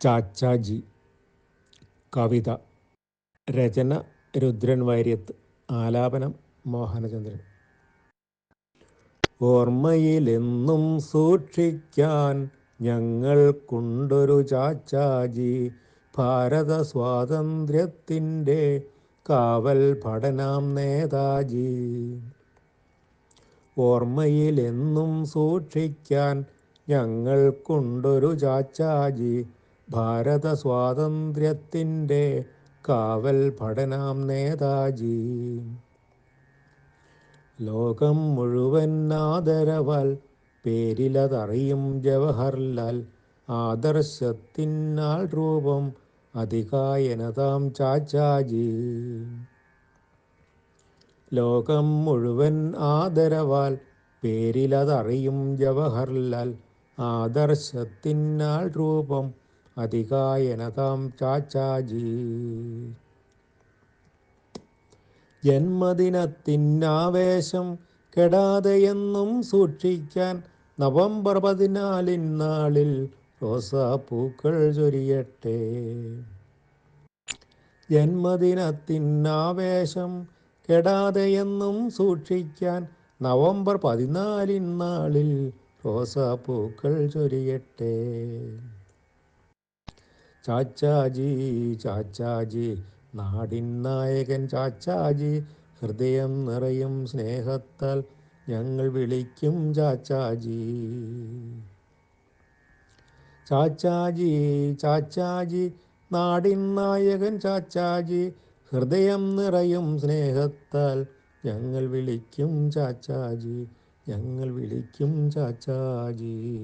ചാച്ചാജി കവിത. രചന രുദ്രൻ വാര്യത്ത്. ആലാപനം മോഹനചന്ദ്രൻ. ഓർമ്മയിലെന്നും സൂക്ഷിക്കാൻ ഞങ്ങൾക്കുണ്ടൊരു ചാച്ചാജി ഭാരത സ്വാതന്ത്ര്യത്തിന്റെ കാവൽ പഠനം നേതാജി. ഓർമ്മയിലെന്നും സൂക്ഷിക്കാൻ ഞങ്ങൾക്കുണ്ടൊരു ചാച്ചാജി ഭാരത സ്വാതന്ത്ര്യത്തിന്റെ കാവൽ പഠനം നേതാജി. ലോകം മുഴുവൻ ആദരവാൽ പേരിലതറിയും ജവഹർലാൽ ആദർശത്തിനാൾ രൂപം അധികായനതാം ചാച്ചാജി. ലോകം മുഴുവൻ ആദരവാൽ പേരിലതറിയും ജവഹർലാൽ ആദർശത്തിനാൾ രൂപം അധികായനതാം ചാച്ചാജി. ജന്മദിനത്തിനാവേശം കെടാതെയെന്നും സൂക്ഷിക്കാൻ നവംബർ പതിനാലിനാളിൽ റോസാപ്പൂക്കൾ ചൊരിയട്ടെ. ജന്മദിനത്തിനാവേശം കെടാതെയെന്നും സൂക്ഷിക്കാൻ നവംബർ പതിനാലിനാളിൽ റോസാപ്പൂക്കൾ ചൊരിയട്ടെ. ചാച്ചാജി ചാച്ചാജി. നാടിൻ നായകൻ ചാച്ചാജി. ഹൃദയം നിറയും സ്നേഹത്താൽ ഞങ്ങൾ വിളിക്കും ചാച്ചാജി. ചാച്ചാജി ചാച്ചാജി. നാടിൻ നായകൻ ചാച്ചാജി. ഹൃദയം നിറയും സ്നേഹത്താൽ ഞങ്ങൾ വിളിക്കും ചാച്ചാജി. ഞങ്ങൾ വിളിക്കും ചാച്ചാജി.